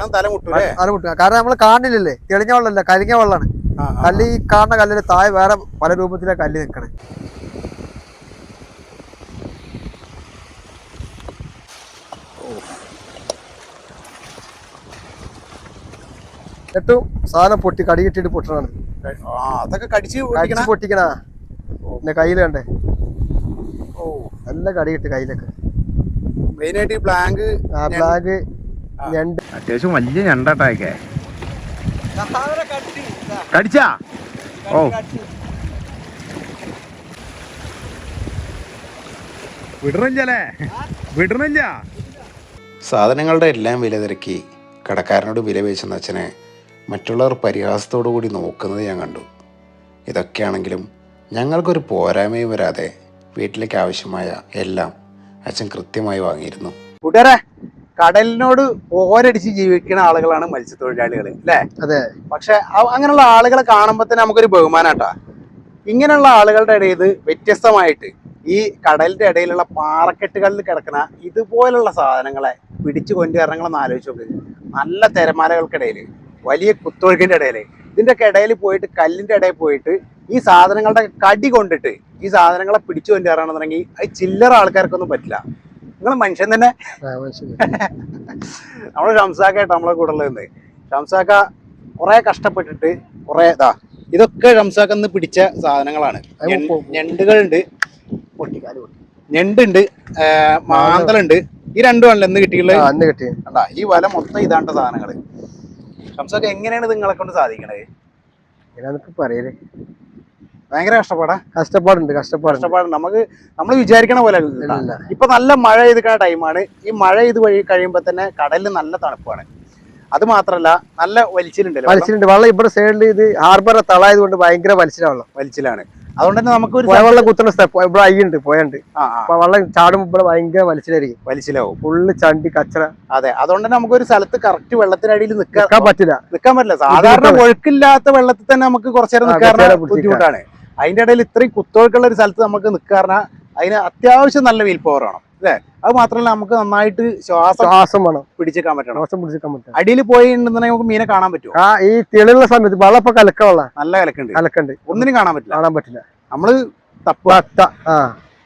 പെട്ടെന്ന് തല മുട്ടൂലേ? അത് കാരണം നമ്മൾ കാണില്ലല്ലേ? തെളിഞ്ഞ വെള്ളമല്ല കരിഞ്ഞ വെള്ളമാണ്. കല്ല് ഈ കാണുന്ന കല്ലിന് താഴെ വേറെ പല രൂപത്തിലെ കല്ല് നിൽക്കണേ ഏറ്റവും സാധനം പൊട്ടി കടി കിട്ടിയിട്ട് പൊട്ടണാണ് അതൊക്കെ കടിച്ച് കടിച്ച് പൊട്ടിക്കണ. പിന്നെ കയ്യിൽ കണ്ടേ? ഓ. നല്ല കടി കിട്ടി കയ്യിലൊക്കെ. മെയിനായിട്ട് ഈ ബ്ലാങ്ക് ആ ബ്ലാഗ് ഞണ്ട്. അത്യാവശ്യം വലിയ ഞണ്ടാട്ടൊക്കെ കടിച്ചാ? ഓ. വിടണില്ലേ വിടണില്ല. സാധനങ്ങളുടെ എല്ലാം വില തിരക്കി കടക്കാരനോട് വില പേശുന്ന അച്ഛനെ മറ്റുള്ളവർ പരിഹാസത്തോടു കൂടി നോക്കുന്നത് ഞാൻ കണ്ടു. ഇതൊക്കെയാണെങ്കിലും ഞങ്ങൾക്കൊരു പോരായ്മയും വരാതെ വീട്ടിലേക്ക് ആവശ്യമായ എല്ലാം അച്ഛൻ കൃത്യമായി വാങ്ങിയിരുന്നു. കൂട്ടുകാരെ കടലിനോട് ഓരടിച്ച് ജീവിക്കുന്ന ആളുകളാണ് മത്സ്യത്തൊഴിലാളികൾ അല്ലേ? അതെ. പക്ഷെ അങ്ങനെയുള്ള ആളുകളെ കാണുമ്പോൾ തന്നെ നമുക്കൊരു ബഹുമാനാട്ടാ ഇങ്ങനെയുള്ള ആളുകളുടെ ഇടയിൽ വ്യത്യസ്തമായിട്ട് ഈ കടലിന്റെ ഇടയിലുള്ള പാറക്കെട്ടുകളിൽ കിടക്കുന്ന ഇതുപോലുള്ള സാധനങ്ങളെ പിടിച്ചു കൊണ്ടുവരണങ്ങളെന്ന് ആലോചിച്ച് നോക്ക്. നല്ല തിരമാലകൾക്കിടയിൽ വലിയ കുത്തൊഴുക്കിന്റെ ഇടയിൽ ഇതിന്റെ ഇടയിൽ പോയിട്ട് കല്ലിന്റെ ഇടയിൽ പോയിട്ട് ഈ സാധനങ്ങളുടെ കടി കൊണ്ടിട്ട് ഈ സാധനങ്ങളെ പിടിച്ചു കൊണ്ടുവരണമെന്നുണ്ടെങ്കിൽ അത് ചില്ലറ ആൾക്കാർക്കൊന്നും പറ്റില്ല. നിങ്ങൾ മനുഷ്യൻ തന്നെ. നമ്മളെ ഷംസാക്കായിട്ട് നമ്മളെ കൂടെ ഉള്ളത് ഷംസാക്ക കുറെ കഷ്ടപ്പെട്ടിട്ട് കുറെ ഇതാ ഇതൊക്കെ ഷംസാക്ക നിന്ന് പിടിച്ച സാധനങ്ങളാണ്. ഞണ്ടുകളുണ്ട്. പൊട്ടിക്കാൽ പൊട്ടി. ഞണ്ടുണ്ട് മാന്തലുണ്ട് ഈ രണ്ടുമാണല്ലോ എന്ന് കിട്ടിയിട്ടുള്ളത്? അന്ന് കിട്ടി. ഈ വല മൊത്തം ഇതാണ്ട സാധനങ്ങൾ. ഷംസാക്ക എങ്ങനെയാണ് നിങ്ങളെ കൊണ്ട് സാധിക്കണത്? പറയൽ. ഭയങ്കര കഷ്ടപ്പാടാ? കഷ്ടപ്പാടുണ്ട് കഷ്ടപ്പാട് കഷ്ടപ്പാട് നമുക്ക് നമ്മൾ വിചാരിക്കണ പോലെ അല്ല. ഇപ്പൊ നല്ല മഴ ചെയ്തിരിക്കുന്ന ടൈമാണ് ഈ മഴ ഇത് വഴി കഴിയുമ്പോ തന്നെ കടലിൽ നല്ല തണുപ്പാണ്. അത് മാത്രല്ല നല്ല വലിച്ചിലുണ്ട് വലിച്ചിലുണ്ട്. വെള്ളം ഇവിടെ സൈഡിൽ ഇത് ഹാർബർ തളായത് കൊണ്ട് ഭയങ്കര വലിച്ചിലാണ് വലിച്ചിലാണ്. അതുകൊണ്ട് തന്നെ നമുക്കൊരു പുഴ വെള്ളം കുത്തുന്ന സ്ഥലം. ഇവിടെ അയ്യുണ്ട് പോയുണ്ട് അപ്പൊ വെള്ളം ചാടുമ്പോ ഇവിടെ ഭയങ്കര വലിച്ചിലായിരിക്കും. വലിച്ചിലാവും. ഫുള്ള് ചണ്ടി കച്ചറ. അതെ. അതുകൊണ്ട് തന്നെ നമുക്ക് ഒരു സ്ഥലത്ത് കറക്റ്റ് വെള്ളത്തിനടിയിൽ നിൽക്കാൻ പറ്റില്ല. നിൽക്കാൻ പറ്റില്ല. സാധാരണ. ഒഴുക്കില്ലാത്ത വെള്ളത്തിൽ തന്നെ നമുക്ക് കുറച്ചേരം നിൽക്കാൻ ബുദ്ധിമുട്ടാണ്. അതിന്റെ ഇടയിൽ ഇത്രയും കുത്തൊഴുക്കുള്ള ഒരു സ്ഥലത്ത് നമുക്ക് നിൽക്കാറിന അതിന് അത്യാവശ്യം നല്ല വീൽ പവർ വേണം അല്ലേ? അത് മാത്രമല്ല നമുക്ക് നന്നായിട്ട് ശ്വാസം ശ്വാസം വേണം. പിടിച്ചേക്കാൻ പറ്റണം. ശ്വാസം പിടിച്ചേക്കാൻ പറ്റും. അടിയിൽ പോയി ഉണ്ടെന്നുണ്ടെങ്കിൽ നമുക്ക് മീനെ കാണാൻ പറ്റും ആ ഈ തെളിയുള്ള സമയത്ത് വെള്ളം ഇപ്പൊ നല്ല കലക്കുണ്ട് കലക്കുണ്ട് ഒന്നിനും കാണാൻ പറ്റില്ല. കാണാൻ പറ്റില്ല. നമ്മൾ തപ്പ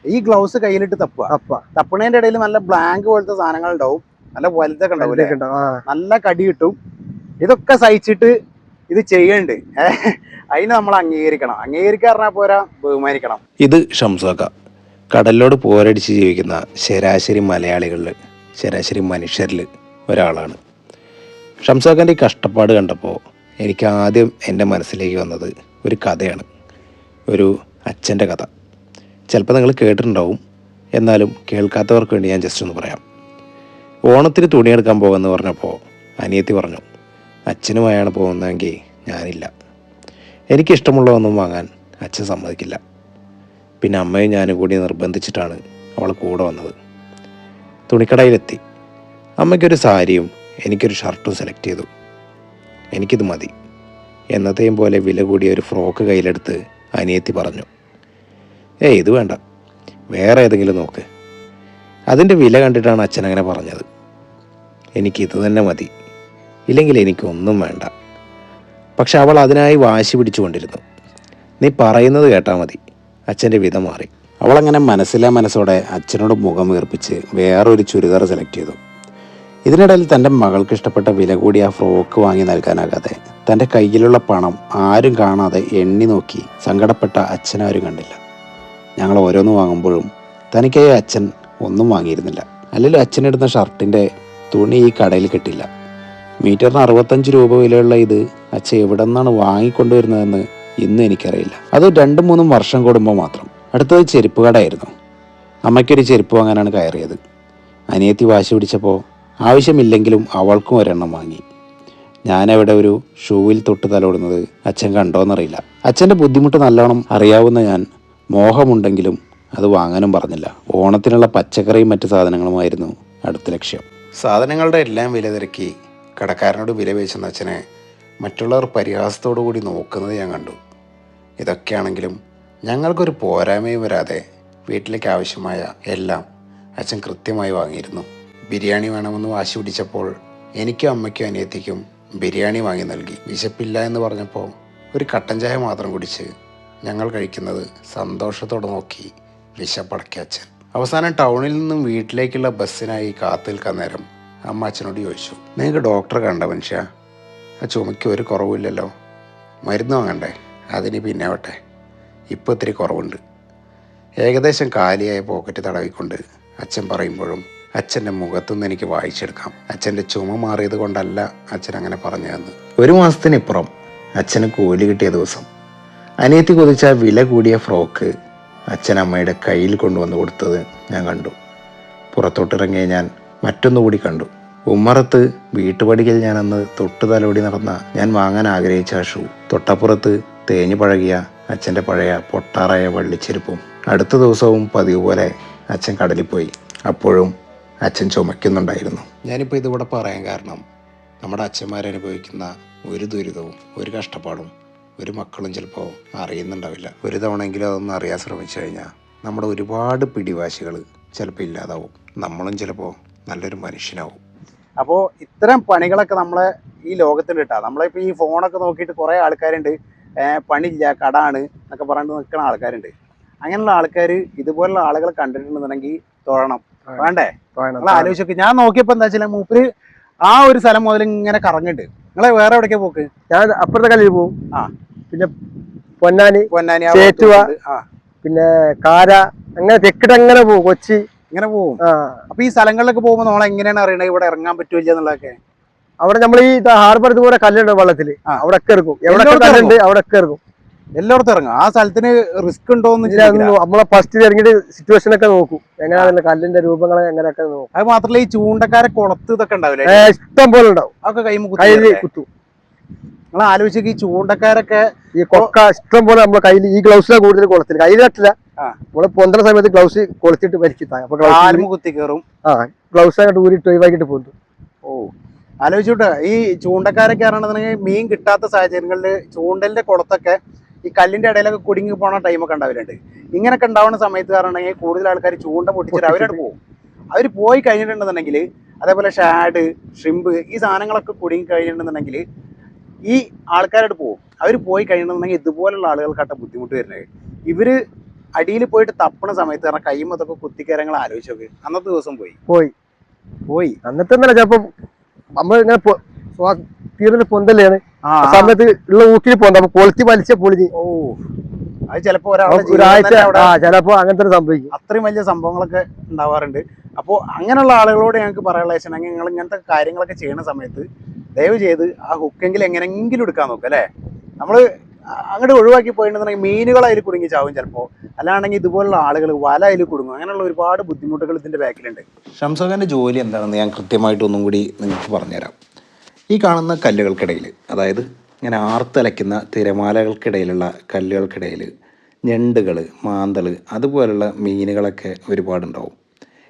ഈ ഗ്ലൗസ് കയ്യിലിട്ട് തപ്പ തപ്പ തപ്പണേന്റെ ഇടയിൽ നല്ല ബ്ലാങ്ക് പോലത്തെ സാധനങ്ങൾ ഉണ്ടാവും നല്ല വലുതൊക്കെ ഉണ്ടാവും നല്ല കടി കിട്ടും. ഇതൊക്കെ സഹിച്ചിട്ട് ഇത് ചെയ്യണ്ട്. അതിന് നമ്മൾ അംഗീകരിക്കണം. അംഗീകരിക്കാറിനാ പോരാ ബഹുമാനിക്കണം. ഇത് ഷംസാക്ക. കടലിലോട് പോരടിച്ച് ജീവിക്കുന്ന ശരാശരി മലയാളികളിൽ ശരാശരി മനുഷ്യരിൽ ഒരാളാണ്. ഷംസാഖാന്റെ കഷ്ടപ്പാട് കണ്ടപ്പോൾ എനിക്ക് ആദ്യം എന്റെ മനസ്സിലേക്ക് വന്നത് ഒരു കഥയാണ്. ഒരു അച്ഛന്റെ കഥ. ചിലപ്പോൾ നിങ്ങൾ കേട്ടിട്ടുണ്ടാവും. എന്നാലും കേൾക്കാത്തവർക്ക് വേണ്ടി ഞാൻ ജസ്റ്റ് ഒന്ന് പറയാം. ഓണത്തിന് തുണിയെടുക്കാൻ പോകുമെന്ന് പറഞ്ഞപ്പോൾ അനിയത്തി പറഞ്ഞു അച്ഛനുമായാണ് പോകുന്നതെങ്കിൽ ഞാനില്ല. എനിക്കിഷ്ടമുള്ളതൊന്നും വാങ്ങാൻ അച്ഛൻ സമ്മതിക്കില്ല. പിന്നെ അമ്മയും ഞാനും കൂടി നിർബന്ധിച്ചിട്ടാണ് അവൾ കൂടെ വന്നത്. തുണിക്കടയിലെത്തി. അമ്മയ്ക്കൊരു സാരിയും എനിക്കൊരു ഷർട്ടും സെലക്ട് ചെയ്തു. എനിക്കിത് മതി. എന്നത്തെയും പോലെ വില കൂടിയ ഒരു ഫ്രോക്ക് കയ്യിലെടുത്ത് അനിയത്തി പറഞ്ഞു. ഏയ് ഇത് വേണ്ട. വേറെ ഏതെങ്കിലും നോക്ക്. അതിന്റെ വില കണ്ടിട്ടാണ് അച്ഛൻ അങ്ങനെ പറഞ്ഞത്. എനിക്കിത് തന്നെ മതി. ഇല്ലെങ്കിൽ എനിക്കൊന്നും വേണ്ട. പക്ഷെ അവൾ അതിനായി വാശി പിടിച്ചുകൊണ്ടിരുന്നു. നീ പറയുന്നത് കേട്ടാൽ മതി. അച്ഛന്റെ വിധം മാറി. അവളങ്ങനെ മനസ്സിലെ മനസ്സോടെ അച്ഛനോട് മുഖം വീർപ്പിച്ച് വേറൊരു ചുരിദാർ സെലക്ട് ചെയ്തു. ഇതിനിടയിൽ തന്റെ മകൾക്ക് ഇഷ്ടപ്പെട്ട വില കൂടി ആ ഫ്രോക്ക് വാങ്ങി നൽകാനാകാതെ തന്റെ കയ്യിലുള്ള പണം ആരും കാണാതെ എണ്ണി നോക്കി സങ്കടപ്പെട്ട അച്ഛനാരും കണ്ടില്ല. ഞങ്ങൾ ഓരോന്ന് വാങ്ങുമ്പോഴും തനിക്കായി അച്ഛൻ ഒന്നും വാങ്ങിയിരുന്നില്ല. അല്ലെങ്കിൽ അച്ഛനിടുന്ന ഷർട്ടിന്റെ തുണി ഈ കടയിൽ കിട്ടില്ല. മീറ്ററിന് അറുപത്തഞ്ച് രൂപ വിലയുള്ള ഇത് അച്ഛൻ എവിടെ നിന്നാണ് വാങ്ങിക്കൊണ്ടുവരുന്നതെന്ന് ഇന്ന് എനിക്കറിയില്ല. അത് രണ്ടും മൂന്നും വർഷം കൂടുമ്പോൾ മാത്രം. അടുത്തത് ചെരുപ്പ് കടയായിരുന്നു. അമ്മയ്ക്കൊരു ചെരുപ്പ് വാങ്ങാനാണ് കയറിയത്. അനിയത്തി വാശി പിടിച്ചപ്പോൾ ആവശ്യമില്ലെങ്കിലും അവൾക്കും ഒരെണ്ണം വാങ്ങി. ഞാനവിടെ ഒരു ഷൂവിൽ തൊട്ട് തലോടുന്നത് അച്ഛൻ കണ്ടോന്നറിയില്ല. അച്ഛന്റെ ബുദ്ധിമുട്ട് നല്ലോണം അറിയാവുന്ന ഞാൻ മോഹമുണ്ടെങ്കിലും അത് വാങ്ങാനും പറഞ്ഞില്ല. ഓണത്തിനുള്ള പച്ചക്കറിയും മറ്റു സാധനങ്ങളുമായിരുന്നു അടുത്ത ലക്ഷ്യം. സാധനങ്ങളുടെ എല്ലാം വില തിരക്കി കടക്കാരനോട് വില അച്ഛനെ മറ്റുള്ളവർ പരിഹാസത്തോടു കൂടി നോക്കുന്നത് ഞാൻ കണ്ടു. ഇതൊക്കെയാണെങ്കിലും ഞങ്ങൾക്കൊരു പോരായ്മയും വരാതെ വീട്ടിലേക്ക് ആവശ്യമായ എല്ലാം അച്ഛൻ കൃത്യമായി വാങ്ങിയിരുന്നു. ബിരിയാണി വേണമെന്ന് വാശി പിടിച്ചപ്പോൾ എനിക്കും അമ്മയ്ക്കും അനിയത്തിക്കും ബിരിയാണി വാങ്ങി നൽകി. വിശപ്പില്ല എന്ന് പറഞ്ഞപ്പോൾ ഒരു കട്ടൻ ചായ മാത്രം കുടിച്ച് ഞങ്ങൾ കഴിക്കുന്നത് സന്തോഷത്തോടെ നോക്കി വിശപ്പടക്കിയ അച്ഛൻ. അവസാനം ടൗണിൽ നിന്നും വീട്ടിലേക്കുള്ള ബസ്സിനായി കാത്തു നിൽക്കാൻ നേരം അമ്മ അച്ഛനോട് ചോദിച്ചു നിങ്ങൾക്ക് ഡോക്ടറെ കണ്ട മനുഷ്യ? ആ ചുമയ്ക്ക് ഒരു കുറവില്ലല്ലോ. മരുന്ന് വാങ്ങണ്ടേ? അതിന് പിന്നെ ആവട്ടെ. ഇപ്പോൾ ഇത്തിരി കുറവുണ്ട്. ഏകദേശം കാലിയായ പോക്കറ്റ് തടവിക്കൊണ്ട് അച്ഛൻ പറയുമ്പോഴും അച്ഛന്റെ മുഖത്തുനിന്ന് എനിക്ക് വായിച്ചെടുക്കാം. അച്ഛന്റെ ചുമ മാറിയത് കൊണ്ടല്ല അച്ഛൻ അങ്ങനെ പറഞ്ഞതെന്ന്. ഒരു മാസത്തിനിപ്പുറം അച്ഛന് കൂലി കിട്ടിയ ദിവസം അനിയത്തി കൊതിച്ച വില കൂടിയ ഫ്രോക്ക് അച്ഛൻ അമ്മയുടെ കയ്യിൽ കൊണ്ടുവന്ന് കൊടുത്തത് ഞാൻ കണ്ടു. പുറത്തോട്ടിറങ്ങിയ ഞാൻ മറ്റൊന്നുകൂടി കണ്ടു. ഉമ്മറത്ത് വീട്ടുപടിക്കൽ ഞാൻ അന്ന് തൊട്ടു തലോടി നടന്ന ഞാൻ വാങ്ങാൻ ആഗ്രഹിച്ച ഷൂ. തൊട്ടപ്പുറത്ത് തേഞ്ഞു പഴകിയ അച്ഛന്റെ പഴയ പൊട്ടാറായ വള്ളിച്ചെരുപ്പും. അടുത്ത ദിവസവും പതിവ് പോലെ അച്ഛൻ കടലിൽ പോയി അപ്പോഴും അച്ഛൻ ചുമയ്ക്കുന്നുണ്ടായിരുന്നു. ഞാനിപ്പോൾ ഇതിവിടെ പറയാൻ കാരണം നമ്മുടെ അച്ഛന്മാരനുഭവിക്കുന്ന ഒരു ദുരിതവും ഒരു കഷ്ടപ്പാടും ഒരു മക്കളും ചിലപ്പോൾ അറിയുന്നുണ്ടാവില്ല. ഒരു തവണയെങ്കിലും അതൊന്നും അറിയാൻ ശ്രമിച്ചു കഴിഞ്ഞാൽ നമ്മുടെ ഒരുപാട് പിടിവാശികൾ ചിലപ്പോൾ ഇല്ലാതാവും. നമ്മളും ചിലപ്പോൾ നല്ലൊരു മനുഷ്യനാവും. അപ്പോൾ ഇത്തരം പണികളൊക്കെ നമ്മളെ ഈ ലോകത്തിൽ കിട്ടാം നമ്മളിപ്പോൾ ഈ ഫോണൊക്കെ നോക്കിയിട്ട് കുറേ ആൾക്കാരുണ്ട്. പണിയില്ല കടാണ് എന്നൊക്കെ പറഞ്ഞിട്ട് നിൽക്കുന്ന ആൾക്കാരുണ്ട്. അങ്ങനെയുള്ള ആൾക്കാർ ഇതുപോലുള്ള ആളുകളെ കണ്ടിട്ടുണ്ടെന്നുണ്ടെങ്കിൽ തൊഴണം. വേണ്ടേ? നിങ്ങൾ ആലോചിച്ചൊക്കെ. ഞാൻ നോക്കിയപ്പോൾ എന്താ വെച്ചാൽ മൂപ്പര് ആ ഒരു സ്ഥലം മുതൽ ഇങ്ങനെ കറങ്ങിട്ട് നിങ്ങളെ വേറെ എവിടേക്കാ പോക്ക്? ഞാൻ അപ്പുറത്തെ കളിയിൽ പോകും ആ. പിന്നെ പൊന്നാനി പൊന്നാനി ചേറ്റുവ. ആ. പിന്നെ കാര അങ്ങനെ തെക്കിട്ട് അങ്ങനെ പോകും കൊച്ചി ഇങ്ങനെ പോവും. ആ. അപ്പൊ ഈ സ്ഥലങ്ങളിലൊക്കെ പോകുമ്പോൾ നമ്മളെ എങ്ങനെയാണ് അറിയണത് ഇവിടെ ഇറങ്ങാൻ പറ്റൂല എന്നുള്ളതൊക്കെ? അവിടെ നമ്മൾ ഈ ഹാർബർ ഇതുപോലെ കല്ലുണ്ട് വെള്ളത്തിൽ. അവിടെ ഒക്കെ ഇറക്കും എവിടെ കല്ലുണ്ട് അവിടെ ഒക്കെ ഇറക്കും എല്ലായിടത്തും ഇറങ്ങും. ആ സ്ഥലത്തിന് റിസ്ക് ഉണ്ടോ നമ്മളെ ഫസ്റ്റ് ഇറങ്ങിയിട്ട് സിറ്റുവേഷൻ ഒക്കെ നോക്കും. എങ്ങനെയാണ് കല്ലിന്റെ രൂപങ്ങൾ എങ്ങനെയൊക്കെ നോക്കും. അത് മാത്രല്ല ഈ ചൂണ്ടക്കാരെ കുളത്ത് ഇതൊക്കെ ഉണ്ടാവില്ലേ? ഇഷ്ടം പോലെ ഉണ്ടാവും. അതൊക്കെ കുത്തി കുത്തും. നിങ്ങൾ ആലോചിച്ചേക്ക് ഈ ചൂണ്ടക്കാരൊക്കെ ഈ കൊക്ക ഇഷ്ടം പോലെ നമ്മളെ കയ്യിൽ ഈ ഗ്ലൗസിലാണ് കൂടുതൽ കൊളുത്തില്ല കയ്യിൽ തട്ടില്ല ആ. നമ്മൾ പൊന്തണ സമയത്ത് ഗ്ലൗസ് കൊളുത്തിട്ട് വലിച്ചിട്ടാ അപ്പൊ ഗ്ലൗസ് കുത്തി കയറും ആ ഗ്ലൗസ് അങ്ങോട്ട് ഊരിട്ട് ഒഴിവാക്കിട്ട് പോകുന്നു. ഓ ആലോചിച്ചോട്ടെ. ഈ ചൂണ്ടക്കാരൊക്കെ ആണെന്നുണ്ടെങ്കിൽ മീൻ കിട്ടാത്ത സാഹചര്യങ്ങളിൽ ചൂണ്ടലിന്റെ കുളത്തൊക്കെ ഈ കല്ലിന്റെ ഇടയിലൊക്കെ കുടുങ്ങി പോണ ടൈമൊക്കെ ഉണ്ടാവില്ലുണ്ട് ഇങ്ങനൊക്കെ ഉണ്ടാവുന്ന സമയത്ത് കാരണമെങ്കിൽ കൂടുതൽ ആൾക്കാർ ചൂണ്ട പൊട്ടിച്ചിട്ട് അവരോട് പോകും. അവർ പോയി കഴിഞ്ഞിട്ടുണ്ടെന്നുണ്ടെങ്കിൽ അതേപോലെ ഷാഡ് ഷ്രിമ്പ് ഈ സാധനങ്ങളൊക്കെ കുടുങ്ങി കഴിഞ്ഞിട്ടുണ്ടെന്നുണ്ടെങ്കിൽ ഈ ആൾക്കാരോട് പോകും അവർ പോയി കഴിയണമെന്നുണ്ടെങ്കിൽ ഇതുപോലുള്ള ആളുകൾക്കാട്ട ബുദ്ധിമുട്ട് വരുന്നത്. ഇവർ അടിയിൽ പോയിട്ട് തപ്പണ സമയത്ത് കാരണം കൈമത്തൊക്കെ കുത്തിക്കയറങ്ങൾ ആലോചിച്ച് നോക്ക്. അന്നത്തെ ദിവസം പോയി. പോയി. പോയി. അന്നത്തെ എന്നല്ല ചിലപ്പോ നമ്മൾ ഇങ്ങനെ തീർന്നിട്ട് പൊന്തല്ലാണ് ആ. സമയത്ത് ഉള്ള ഊക്കിൽ പോകുന്നത് അപ്പൊ ക്വാളിറ്റി വലിച്ച പൊളിഞ്ഞ്. ഓ. അത് ചിലപ്പോ ഒരാഴ്ച ചിലപ്പോ അങ്ങനത്തെ ഒരു സംഭവിക്കും. അത്രയും വലിയ സംഭവങ്ങളൊക്കെ ഉണ്ടാവാറുണ്ട്. അപ്പോൾ അങ്ങനെയുള്ള ആളുകളോട് ഞങ്ങൾക്ക് പറയാനുള്ള വെച്ചിട്ടുണ്ടെങ്കിൽ നിങ്ങൾ ഇങ്ങനത്തെ കാര്യങ്ങളൊക്കെ ചെയ്യുന്ന സമയത്ത് ദയവ് ചെയ്ത് ആ ഹുക്കെങ്കിലും എങ്ങനെയെങ്കിലും എടുക്കാൻ നോക്കുക അല്ലേ? നമ്മൾ അങ്ങോട്ട് ഒഴിവാക്കി പോയിട്ടുണ്ടെങ്കിൽ മീനുകൾ അതിൽ കുടുങ്ങി ചാവും ചിലപ്പോൾ അല്ലാണെങ്കിൽ ഇതുപോലുള്ള ആളുകൾ വല അതിൽ കുടുങ്ങും. അങ്ങനെയുള്ള ഒരുപാട് ബുദ്ധിമുട്ടുകൾ ഇതിന്റെ ബാക്കിലുണ്ട്. ഷംസഖാന്റെ ജോലി എന്താണെന്ന് ഞാൻ കൃത്യമായിട്ട് ഒന്നും കൂടി നിങ്ങൾക്ക് പറഞ്ഞുതരാം. ഈ കാണുന്ന കല്ലുകൾക്കിടയിൽ അതായത് ഇങ്ങനെ ആർത്തലയ്ക്കുന്ന തിരമാലകൾക്കിടയിലുള്ള കല്ലുകൾക്കിടയിൽ ഞണ്ടുകൾ മാന്തൾ അതുപോലുള്ള മീനുകളൊക്കെ ഒരുപാടുണ്ടാവും.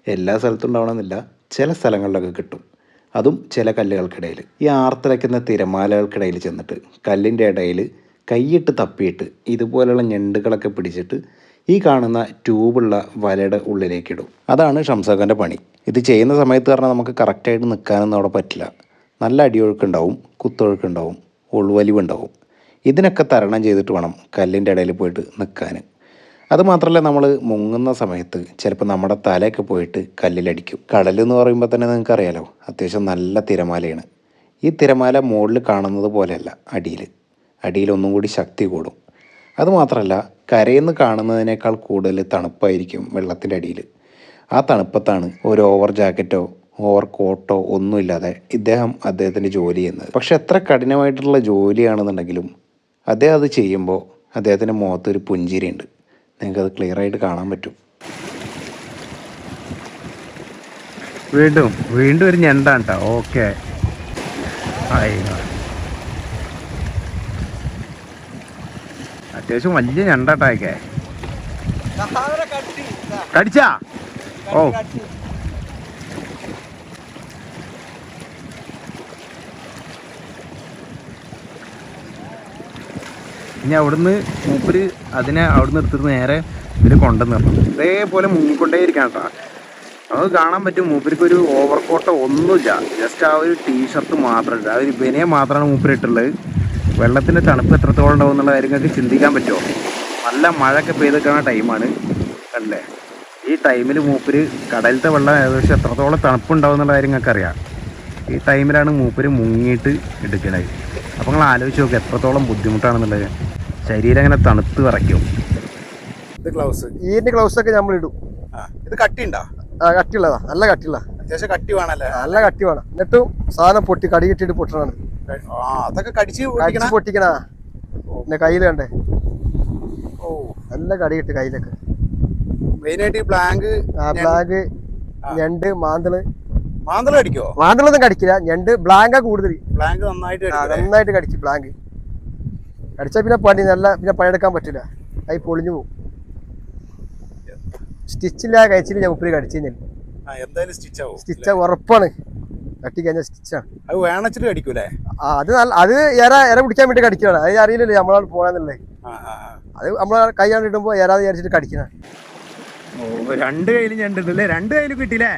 എല്ലാ സ്ഥലത്തും ഉണ്ടാവണമെന്നില്ല ചില സ്ഥലങ്ങളിലൊക്കെ കിട്ടും. അതും ചില കല്ലുകൾക്കിടയിൽ. ഈ ആർത്തിളയ്ക്കുന്ന തിരമാലകൾക്കിടയിൽ ചെന്നിട്ട് കല്ലിന്റെ ഇടയിൽ കൈയിട്ട് തപ്പിയിട്ട് ഇതുപോലെയുള്ള ഞണ്ടുകളൊക്കെ പിടിച്ചിട്ട് ഈ കാണുന്ന ട്യൂബുള്ള വലയുടെ ഉള്ളിലേക്കിടും. അതാണ് ഷംസാഖാന്റെ പണി. ഇത് ചെയ്യുന്ന സമയത്ത് പറഞ്ഞാൽ നമുക്ക് കറക്റ്റായിട്ട് നിൽക്കാനൊന്നും അവിടെ പറ്റില്ല. നല്ല അടിയൊഴുക്കുണ്ടാവും കുത്തൊഴുക്കുണ്ടാവും ഉൾവലിവുണ്ടാവും. ഇതിനൊക്കെ തരണം ചെയ്തിട്ട് വേണം കല്ലിന്റെ ഇടയിൽ പോയിട്ട് നിൽക്കാൻ. അതുമാത്രമല്ല നമ്മൾ മുങ്ങുന്ന സമയത്ത് ചിലപ്പോൾ നമ്മുടെ തലയൊക്കെ പോയിട്ട് കല്ലിലടിക്കും. കടൽ എന്ന് പറയുമ്പോൾ തന്നെ നിങ്ങൾക്ക് അറിയാലോ അത്യാവശ്യം നല്ല തിരമാലയാണ്. ഈ തിരമാല മുകളിൽ കാണുന്നത് പോലെയല്ല അടിയിൽ അടിയിൽ ഒന്നും കൂടി ശക്തി കൂടും. അതുമാത്രമല്ല കരയെന്ന് കാണുന്നതിനേക്കാൾ കൂടുതൽ തണുപ്പായിരിക്കും വെള്ളത്തിന്റെ അടിയിൽ ആ തണുപ്പത്താണ് ഒരു ഓവർ ജാക്കറ്റോ ഓവർ കോട്ടോ ഒന്നുമില്ലാതെ ഇദ്ദേഹം അദ്ദേഹത്തിന്റെ ജോലി ചെയ്യുന്നത്. പക്ഷെ എത്ര കഠിനമായിട്ടുള്ള ജോലിയാണെന്നുണ്ടെങ്കിലും അദ്ദേഹം അത് ചെയ്യുമ്പോൾ അദ്ദേഹത്തിന്റെ മുഖത്തൊരു പുഞ്ചിരിയുണ്ട്. നിങ്ങൾക്കത് ക്ലിയർ ആയിട്ട് കാണാൻ പറ്റും. വീണ്ടും വീണ്ടും ഒരു ഞണ്ടാണ് കേട്ടോ ഓക്കെ അത്യാവശ്യം വലിയ ഞണ്ടാട്ടായിക്കേ കടിച്ചാ. ഓ. ഇനി അവിടുന്ന് മൂപ്പര് അതിനെ അവിടുന്ന് എടുത്തിട്ട് നേരെ ഇവർ കൊണ്ടുവന്ന് ഇതേപോലെ മുങ്ങിക്കൊണ്ടേ ഇരിക്കാം കേട്ടോ. നമുക്ക് കാണാൻ പറ്റും മൂപ്പർക്ക് ഒരു ഓവർകോട്ടോ ഒന്നുമില്ല. ജസ്റ്റ് ആ ഒരു ടീഷർട്ട് മാത്രം. ആ ഒരു ബനിയ മാത്രമാണ് മൂപ്പര് ഇട്ടുള്ളത് വെള്ളത്തിന്റെ തണുപ്പ് എത്രത്തോളം ഉണ്ടാവും എന്നുള്ള കാര്യങ്ങൾക്ക് ചിന്തിക്കാൻ പറ്റുമോ? നല്ല മഴയൊക്കെ പെയ്തൊക്കെയാണ് ടൈമാണ്. കണ്ടില്ലേ ഈ ടൈമിൽ മൂപ്പര് കടലിലത്തെ വെള്ളം ഏകദേശം എത്രത്തോളം തണുപ്പുണ്ടാവും എന്നുള്ള കാര്യം നിങ്ങൾക്ക് അറിയാം. ഈ ടൈമിലാണ് മൂപ്പര് മുങ്ങിയിട്ട് എടുക്കണത്. അപ്പോൾ നിങ്ങൾ ആലോചിച്ച് നോക്കുക എത്രത്തോളം ബുദ്ധിമുട്ടാണെന്നുള്ളത്. ശരീരം അങ്ങനെ തണുത്ത് വിറയ്ക്കും. ഇത് ഗ്ലൗസ് ഈന്റെ ഗ്ലൗസ് ഒക്കെ നമ്മൾ ഇടും ഇത് കട്ടിയുണ്ടോ? ആ കട്ടിയുള്ളതാ. നല്ല കട്ടിയുള്ള അത്യാവശ്യം കട്ടി വേണല്ലേ? നല്ല കട്ടി വേണം. എന്നിട്ടും സാധനം പൊട്ടി കടി കിട്ടിയിട്ട് പൊട്ടണാണ്. ആ അതൊക്കെ കടിച്ച് കടിച്ച് പൊട്ടിക്കണ. പിന്നെ കയ്യിൽ കണ്ടേ? ഓ. നല്ല കടി കിട്ടി കയ്യിലൊക്കെ. മെയിനായിട്ട് ഈ ബ്ലാങ്ക് ആ ബ്ലാങ്ക് ഞണ്ട് മാന്തൾ. മാന്തൾ അടിക്കോ മാന്തളൊന്നും കടിക്കില്ല. ഞണ്ട് ബ്ലാങ്കാ കൂടുതൽ ബ്ലാങ്ക് നന്നായിട്ട് നന്നായിട്ട് കടിച്ചു ബ്ലാങ്ക് കടിച്ചാൽ പിന്നെ പണി നല്ല പിന്നെ പണിയെടുക്കാൻ പറ്റില്ല. കൈ പൊളിഞ്ഞു പോകും സ്റ്റിച്ചില്ല കഴിച്ചില്ല ഞാൻ ഉപ്പിരി കടിച്ചു കഴിഞ്ഞാൽ എന്തായാലും സ്റ്റിച്ച് ആവും സ്റ്റിച്ച ഉറപ്പാണ്. തട്ടി കഴിഞ്ഞാൽ സ്റ്റിച്ചാണ് അത് വേണച്ചിട്ട് അടിക്കൂലേ ആ അത് നല്ല അത് എര എര പിടിക്കാൻ വേണ്ടി കടിക്കുകയാണ്. അത് അറിയില്ലല്ലോ നമ്മളാണ് പോകാന്നുള്ളത്. അത് നമ്മളെ കൈയാണ് ഇടുമ്പോൾ എരാതെ വിചാരിച്ചിട്ട് കടിക്കണം. രണ്ട് കയ്യിലും ഞണ്ടിട്ടല്ലേ രണ്ട് കയ്യിലും കിട്ടിയില്ലേ?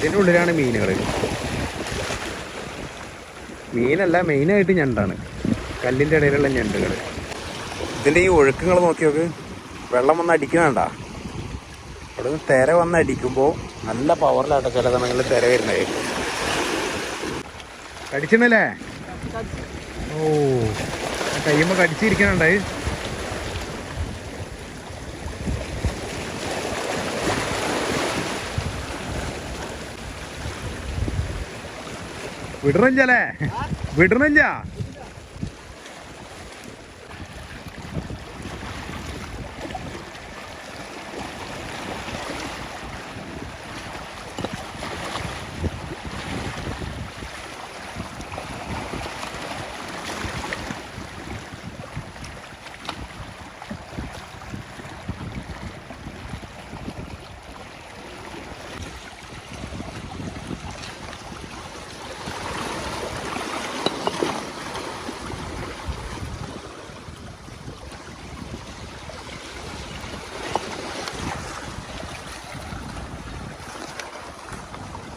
ഇതിന്റെ ഉള്ളിലാണ് മീനുകൾ മീനല്ല മെയിനായിട്ട് ഞണ്ടാണ്. കല്ലിന്റെ ഇടയിലുള്ള ഞണ്ടുകൾ ഇതിന്റെ ഈ ഒഴുക്കുകൾ നോക്കി നോക്ക്. വെള്ളം വന്ന് അടിക്കണണ്ട അവിടെ നിന്ന് തിര വന്ന് അടിക്കുമ്പോൾ നല്ല പവറിലാട്ടോ ചില സമയങ്ങളിൽ തിര വരുന്നത്. കടിച്ചിട്ടല്ലേ ഓ കയ്യുമ്പോൾ കടിച്ചിരിക്കണുണ്ടായി വിടണഞ്ചല്ലേ വിടണഞ്ച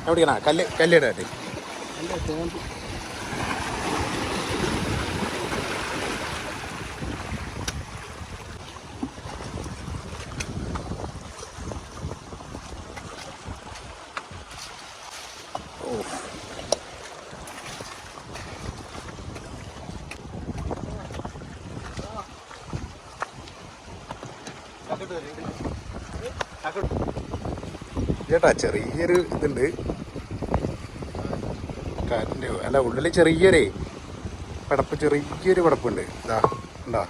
എവിടെയാണ്? കല്ല് കല്ലിടാട്ടി ചേട്ടാ ചെറിയൊരു ഇതുണ്ട്. കാറ്റിന്റെ അല്ല ഉള്ളിൽ ചെറിയൊരേ പടപ്പ് ചെറിയൊരു പടപ്പുണ്ട്. ഇതാ ഉണ്ടാ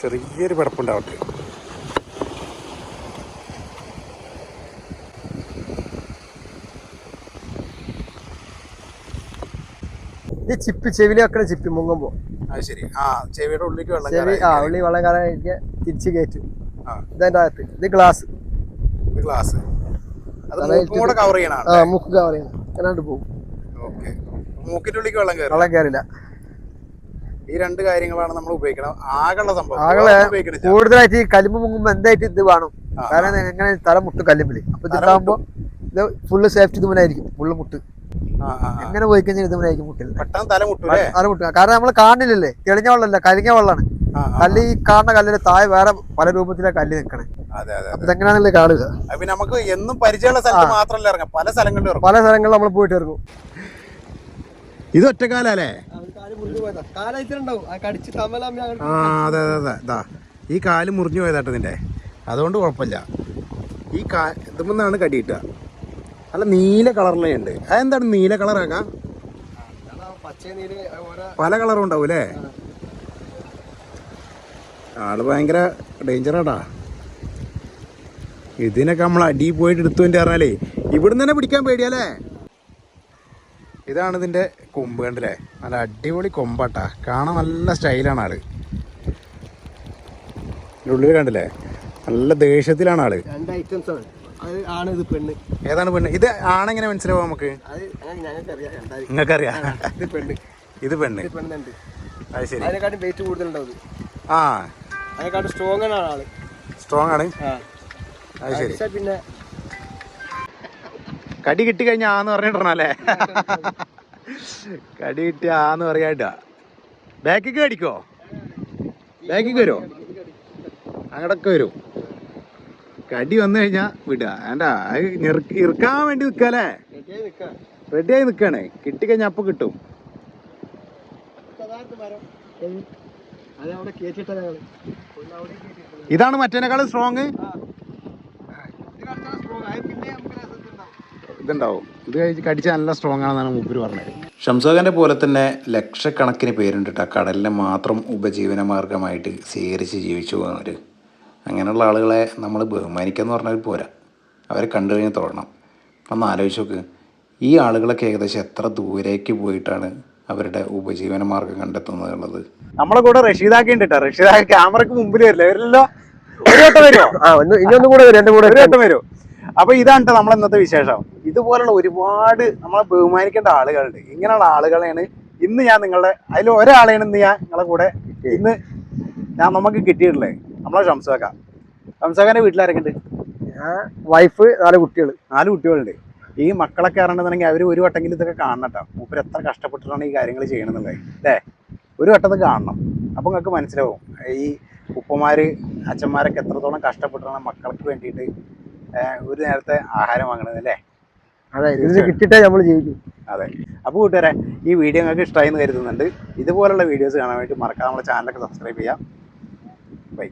ചെറിയൊരു പടപ്പുണ്ടാവട്ടെ ഈ ചിപ്പി ചെവിലി വെക്കണ ചിപ്പി മുങ്ങുമ്പോ. അത് ശരി. ആ ചെവിയുടെ ഉള്ളിലേക്ക് വെള്ളം ചെവി കയറാൻ ആ ഉള്ളി വെള്ളം കയറാൻ തിരിച്ചു കയറ്റും ഇതതിന്റെ അകത്ത് ഇത് ഗ്ലാസ് ഗ്ലാസ് കവർ ചെയ്യണം ആ മുക്ക് കവറിയാണ് അങ്ങനാണ്ട് പോകും ഓക്കെ. മൂക്കിന്റെ ഉള്ളിലേക്ക് വെള്ളം കയറും വെള്ളം കയറില്ല. ഈ രണ്ട് കാര്യങ്ങളാണ് നമ്മൾ ഉപയോഗിക്കണം ആകെയുള്ള സംഭവം. ഉപയോഗിക്കണില്ല. കൂടുതലായിട്ട് ഈ കല്ലുമ്പ് മുങ്ങുമ്പോ എന്തായിട്ട് ഇത് വേണം? കാരണം എങ്ങനെ തല മുട്ട് കല്ലുമ്പിൽ. അപ്പൊ ഇതാകുമ്പോ ഇത് ഫുള്ള് സേഫ്റ്റി ഇതുമനായിരിക്കും ഫുള്ള് മുട്ട്. എങ്ങനെ പോയി കഴിഞ്ഞാൽ ഇതുമനായിരിക്കും മുട്ടിൽ പെട്ടെന്ന് തല മുട്ടും തല മുട്ടുക കാരണം നമ്മൾ കാണില്ലല്ലേ? തെളിഞ്ഞ വെള്ളമല്ല. കരിഞ്ഞ വെള്ളമാണ് കല്ല് ഈ കാണുന്ന കല്ലിന് താഴെ വേറെ പല രൂപത്തിലെ കല്ല് നിൽക്കണേ അതെ അതെ അപ്പൊ ഇതെങ്ങനെയാണല്ലേ കാണുക? പിന്നെ നമുക്ക് എന്നും പരിചയമുള്ള സ്ഥലത്ത് മാത്രമല്ല ഇറങ്ങാം. പല സ്ഥലങ്ങളിലും ഇറങ്ങും. പല സ്ഥലങ്ങളിൽ നമ്മൾ പോയിട്ട് ഇറങ്ങും. ഇത് ഒറ്റക്കാലല്ലേ ആ അതെ അതെ അതെ. ഇതാ ഈ കാൽ മുറിഞ്ഞു പോയതാട്ടോ നിന്റെ. അതുകൊണ്ട് കുഴപ്പമില്ല. ഈ കാ ഇതുമെന്നാണ് കടി കിട്ടുക. നല്ല നീല കളറിലേ ഉണ്ട്. അതെന്താണ് നീല കളറാക്കാം പല കളറും ഉണ്ടാവും അല്ലേ ആൾ ഭയങ്കര ഡേഞ്ചറാടാ ഇതിനൊക്കെ നമ്മൾ അടി പോയിട്ട് എടുത്തു എന്റെ പറഞ്ഞാലേ ഇവിടുന്ന് തന്നെ പിടിക്കാൻ പേടിയല്ലേ ഇതാണ് ഇതിന്റെ കൊമ്പ് കണ്ടില്ലേ? നല്ല അടിപൊളി കൊമ്പാട്ടാ. കാണാൻ നല്ല സ്റ്റൈലാണ് ആൾ. ഉള്ളിൽ കണ്ടില്ലേ? നല്ല ദേഷ്യത്തിലാണ് ആൾ. ഏതാണ് പെണ്ണ്? ഇത് ആണെങ്ങനെ മനസ്സിലാവും നമുക്ക്? നിങ്ങൾക്കറിയാം? ഇത് പെണ്ണ്. അത് ശരി. ആ അതിനെക്കാട്ടും സ്ട്രോങ് ആണ് ആൾ. സ്ട്രോങ് ആണ്? അത് ശരി. പിന്നെ കടി കിട്ടി കഴിഞ്ഞാൽ ആന്ന് പറഞ്ഞിട്ടല്ലേ കടി കിട്ടി ആന്ന് പറയാട്ടാ ബാക്കിക്ക് കടിക്കോ? ബാക്കിക്ക് വരുമോ അങ്ങടൊക്കെ വരും. കടി വന്നു കഴിഞ്ഞാ വിടുക. വേണ്ട ഇറക്കാൻ വേണ്ടി നിക്കാലേ റെഡിയായി നിൽക്കാണ് കിട്ടിക്കഴിഞ്ഞാൽ അപ്പം കിട്ടും. ഇതാണ് മറ്റേനേക്കാളും സ്ട്രോങ് ഇതുണ്ടാവും. ഇത് കഴിച്ച് കടിച്ചാൽ നല്ല സ്ട്രോങ് ആണെന്നാണ് മൂപ്പര് പറഞ്ഞത്. ഷംസാഖാന്റെ പോലെ തന്നെ ലക്ഷക്കണക്കിന് പേരുണ്ട് കേട്ടോ കടലിനെ മാത്രം ഉപജീവന മാർഗമായിട്ട് സ്വീകരിച്ച് ജീവിച്ചു പോകുന്നവർ അങ്ങനെയുള്ള ആളുകളെ നമ്മൾ ബഹുമാനിക്കുക എന്ന് പറഞ്ഞാൽ പോരാ. അവരെ കണ്ടു കഴിഞ്ഞാൽ തൊടണം. അപ്പം ഒന്ന് ആലോചിച്ച് നോക്ക്. ഈ ആളുകളൊക്കെ ഏകദേശം എത്ര ദൂരേക്ക് പോയിട്ടാണ് അവരുടെ ഉപജീവന മാർഗം കണ്ടെത്തുന്നത് എന്നുള്ളത് നമ്മളെ കൂടെ റഷീദാക്കി ഉണ്ട് കേട്ടോ റഷീദാക്കി ക്യാമറക്ക് മുമ്പിൽ വരില്ല? ഒരു വട്ടം വരുമോ കൂടെ വരും കൂടെ ഒരു വട്ടം വരും. അപ്പൊ ഇതാണ് ട്ടോ നമ്മളെ ഇന്നത്തെ വിശേഷം. ഇതുപോലുള്ള ഒരുപാട് നമ്മളെ ബഹുമാനിക്കേണ്ട ആളുകളുണ്ട്. ഇങ്ങനെയുള്ള ആളുകളെയാണ് ഇന്ന് ഞാൻ നിങ്ങളുടെ അതിൽ ഒരാളെയാണ് ഇന്ന് ഞാൻ നിങ്ങളെ കൂടെ ഇന്ന് ഞാൻ നമുക്ക് കിട്ടിയിട്ടുള്ളത്. നമ്മളെ ഷംസാക്ക. ഷംസാഖാന്റെ വീട്ടിലാരൊക്കെ ഉണ്ട്? ഞാൻ വൈഫ് നാല് കുട്ടികൾ നാല് കുട്ടികളുണ്ട്. ഈ മക്കളൊക്കെ അറിയണമെന്നുണ്ടെങ്കിൽ അവർ ഒരു വട്ടെങ്കിലും ഇതൊക്കെ കാണണം കേട്ടോ. മൂപ്പര് എത്ര കഷ്ടപ്പെട്ടിട്ടാണ് ഈ കാര്യങ്ങൾ ചെയ്യണമെന്നുള്ളത് അല്ലേ? ഒരു വട്ടത് കാണണം. അപ്പോൾ നിങ്ങൾക്ക് മനസ്സിലാവും. ഈ ഉപ്പമാർ അച്ഛന്മാരൊക്കെ എത്രത്തോളം കഷ്ടപ്പെട്ടിട്ടാണ് മക്കൾക്ക് വേണ്ടിയിട്ട് ഒരു നേരത്തെ ആഹാരം വാങ്ങണത് അല്ലേ? അതെ ഇത് കിട്ടിയിട്ടേ നമ്മൾ ജീവിക്കും. അതെ. അപ്പോൾ കൂട്ടുകാരെ ഈ വീഡിയോ നിങ്ങൾക്ക് ഇഷ്ടമായി എന്ന് കരുതുന്നുണ്ട്. ഇതുപോലുള്ള വീഡിയോസ് കാണാൻ വേണ്ടി മറക്കാതെ നമ്മുടെ ചാനലൊക്കെ സബ്സ്ക്രൈബ് ചെയ്യാം. ബൈ